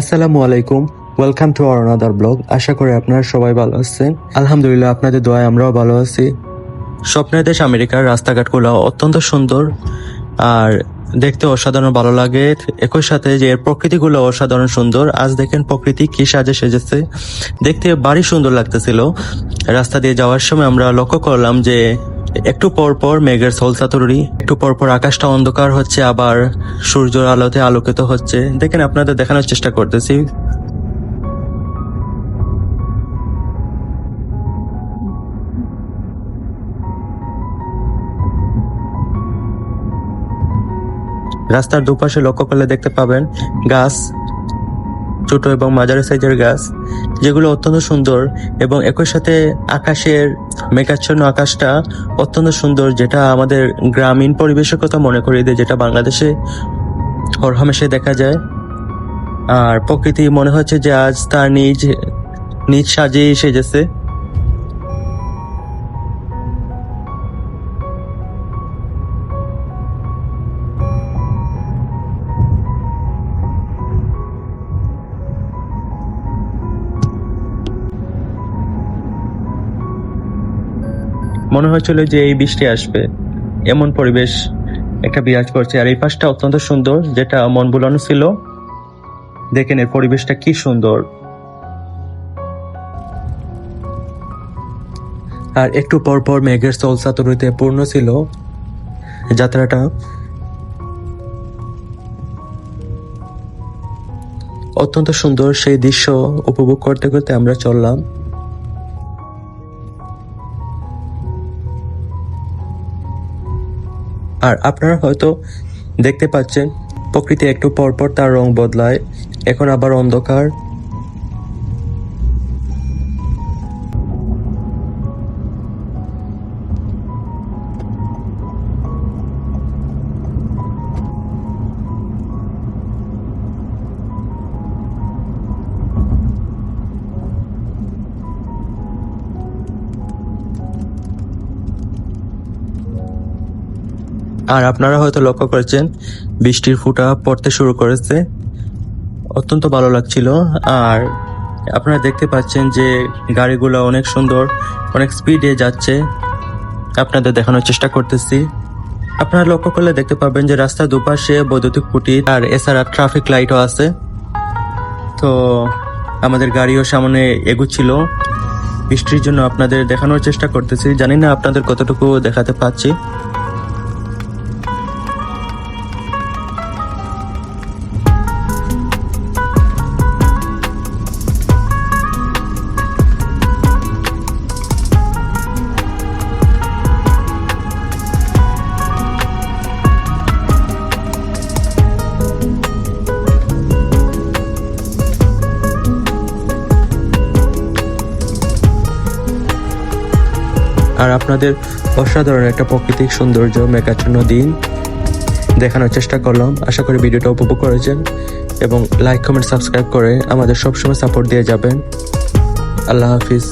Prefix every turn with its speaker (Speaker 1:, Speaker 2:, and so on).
Speaker 1: আসসালামু আলাইকুম welcome to our another blog আশা করি আপনারা সবাই ভালো আছেন। আলহামদুলিল্লাহ, আপনাদের দোয়ায় আমরাও ভালো আছি। স্বপ্নের দেশ আমেরিকার রাস্তাঘাটগুলো অত্যন্ত সুন্দর, আর দেখতে অসাধারণ ভালো লাগে। একই সাথে যে এর প্রকৃতিগুলো অসাধারণ সুন্দর, আজ দেখেন প্রকৃতি কি সাজে সেজেছে। দেখতে বাড়ি সুন্দর লাগতেছিল। রাস্তা দিয়ে যাওয়ার সময় আমরা লক্ষ্য করলাম যে একটু পর পর মেঘের সলসাতুরি একটু পর পর আকাশটা অন্ধকার হচ্ছে, আবার সূর্যের আলোতে আলোকিত হচ্ছে। দেখেন, আপনাদের দেখানোর চেষ্টা করতেছি। রাস্তার দুপাশে লক্ষ্য করলে দেখতে পাবেন গাছ ছোট এবং মাঝারি সাইজের গাছ, যেগুলো অত্যন্ত সুন্দর এবং একই সাথে আকাশের মেঘাচ্ছন্ন আকাশটা অত্যন্ত সুন্দর, যেটা আমাদের গ্রামীণ পরিবেশের কথা মনে করিয়ে দেয় যেটা বাংলাদেশে হরহামেশে দেখা যায়। আর প্রকৃতি মনে হচ্ছে যে আজ তার নিজ নিজ সাজিয়ে সেজেছে। মনে হয়েছিল যে এই বৃষ্টি আসবে। এমন পরিবেশ একটা বিরাজ করছে। আর এই পাশটা অত্যন্ত সুন্দর, যেটা মন বুলানো ছিল। দেখেন এর পরিবেশটা কি সুন্দর। আর একটু পর পর মেঘের চলসাতুরিতে পূর্ণ ছিল যাত্রাটা। অত্যন্ত সুন্দর সেই দৃশ্য উপভোগ করতে করতে আমরা চললাম। আর আপনারা হয়তো দেখতে পাচ্ছেন প্রকৃতি একটু পরপর তার রং বদলায়। এখন আবার অন্ধকার। আর আপনারা হয়তো লক্ষ্য করেছেন, বৃষ্টির ফুটা পড়তে শুরু করেছে। অত্যন্ত ভালো লাগছিল। আর আপনারা দেখতে পাচ্ছেন যে গাড়িগুলো অনেক সুন্দর, অনেক স্পিডে যাচ্ছে। আপনাদের দেখানোর চেষ্টা করতেছি। আপনারা লক্ষ্য করলে দেখতে পাবেন যে রাস্তার দুপাশে বৈদ্যুতিক খুঁটি আর এছাড়া ট্রাফিক লাইটও আছে। তো আমাদের গাড়িও সামনে এগুচ্ছিল। বৃষ্টির জন্য আপনাদের দেখানোর চেষ্টা করতেছি। জানি না আপনাদের কতটুকু দেখাতে পাচ্ছি। আর আপনাদের অসাধারণ একটা প্রাকৃতিক সৌন্দর্য মেঘাচ্ছন্ন দিন দেখানোর চেষ্টা করলাম। আশা করি ভিডিওটা উপভোগ করেছেন এবং লাইক কমেন্ট সাবস্ক্রাইব করে আমাদের সবসময় সাপোর্ট দিয়ে যাবেন। আল্লাহ হাফিজ।